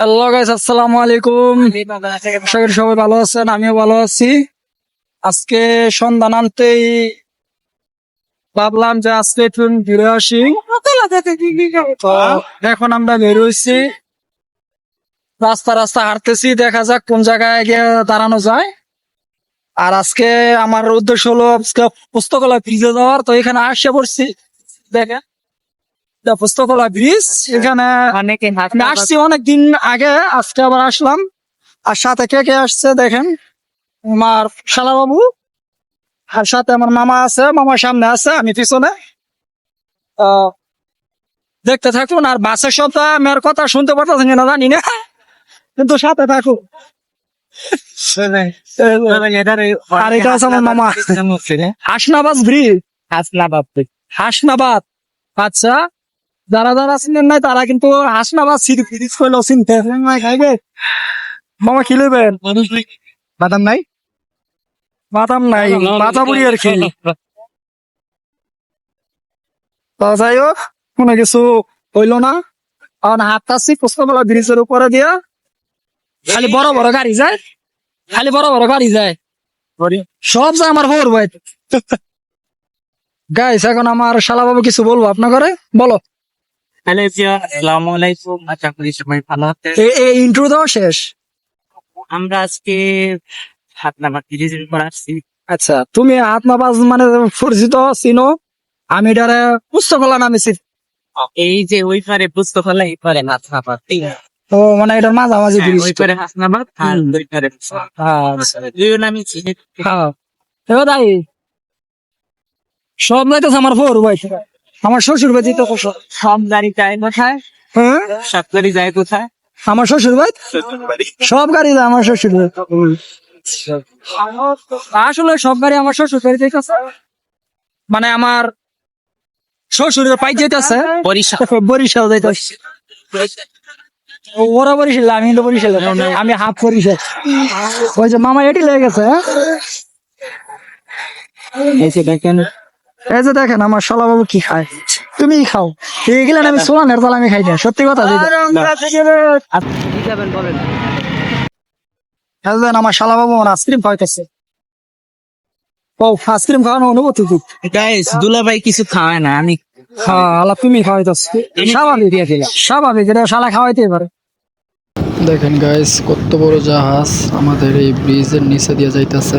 Hello guys আসসালামু আলাইকুম আশা সবাই ভালো আছেন আমিও ভালো আছি। আজকে সন্ধ্যা নামতেই ভাবলাম যে আজকে একটু ঘুরে আসি। তো এখন আমরা বের হয়েছি রাস্তা রাস্তা হাঁটতেছি দেখা যাক কোন জায়গায় গিয়ে দাঁড়ানো যায়। আর আজকে আমার উদ্দেশ্য হলো আজকে পুস্তকালয় ব্রিজে যাওয়ার তো এখানে আসে পড়ছি। দেখেন। ব্রিজ এখানে আসছি অনেক দিন আগে আজকে আবার আসলাম। আর সাথে কে কে আসছে দেখেন? আমার শালা বাবু আর সাথে আমার মামা আছে মামা সামনে আছে আমি পিছনে। দেখতে থাকুন আর বাসের শব্দ আমি আর কথা শুনতে পারতেছি না জানি না। কিন্তু সাথে থাকুন। আর এটা আছে আমার মামা। হাসনাবাদ ব্রিজ। হাসনাবাদ। আচ্ছা। যারা যারা চিনেন নাই তারা কিন্তু হাসনাবাদ সিরিজ ফিরিজ করলেও চিনতে। খাইবে মামা কি লইবেন বাদাম নাই? বাদাম নাই। মাথা বুড়ি আর কি? যাই হোক কোনো কিছু হইল না। কারণ হাঁটতাছি ব্রিজের উপরে দিয়া। খালি বড় বড় গাড়ি যায়। খালি বড় বড় গাড়ি যায়। সব যায় আমার ফোর ভাই গাইস এখন আমার শালা বাবু কিছু বলব আপনার ঘরে? বলো। হ্যালো আসসালামু আলাইকুম আশা করি সবাই ভালো আছেন এই ইন্ট্রো দেওয়া শেষ? আমরা আজকে হাত নামা আসছি। আচ্ছা তুমি আত্মাবাজ মানে পরিচিত চিনো? আমি এটারে পুস্তকলা নামেছি। এই যে ওই পারে পুস্তকালয় এই পারে ও মানে এটার মাঝামাঝি হ্যাঁ, ব্রিজ ওই পারে আর হুম। ওই পারে দুই নামই চিনি হ্যাঁ। তাই। সব আমার ফোর ভাই আমার শ্বশুর দিতে কষ্ট সব গাড়ি যায় কোথায়? হ্যাঁ? সব গাড়ি যায় কোথায়? আমার শ্বশুর ভাই সব গাড়ি যায় আমার শ্বশুর আসলে সব গাড়ি আমার শ্বশুর বাড়ি যাইতেছে। মানে আমার শ্বশুরের পাই যাইতেছে। বরিশাল। বরিশাল যাইতেছে। ওরা বরিশাল আমি তো বরিশাল। আমি হাফ বরিশাল। ওই যে মামা এটি লেগে গেছে হ্যাঁ? এই যে দেখেন এই যে দেখেন আমার শালা বাবু কি খায়। তুমি খাও। এই গেলেন আমি সোলানের তাল আমি খাই না সত্যি কথা বলেন? আমার শালা বাবু আমার আইসক্রিম খাওয়াইতেছে। ও আইসক্রিম খাওয়ানো অনুভূতি কি? গাইস দুলাভাই কিছু খাওয়ায় না আমি হ্যাঁ তুমি খাওয়াইতেছ। স্বাভাবিক স্বাভাবিক এটা শালা খাওয়াইতে পারে। দেখেন গাইস কত বড় জাহাজ আমাদের এই ব্রিজের নিচে দিয়ে যাইতেছে।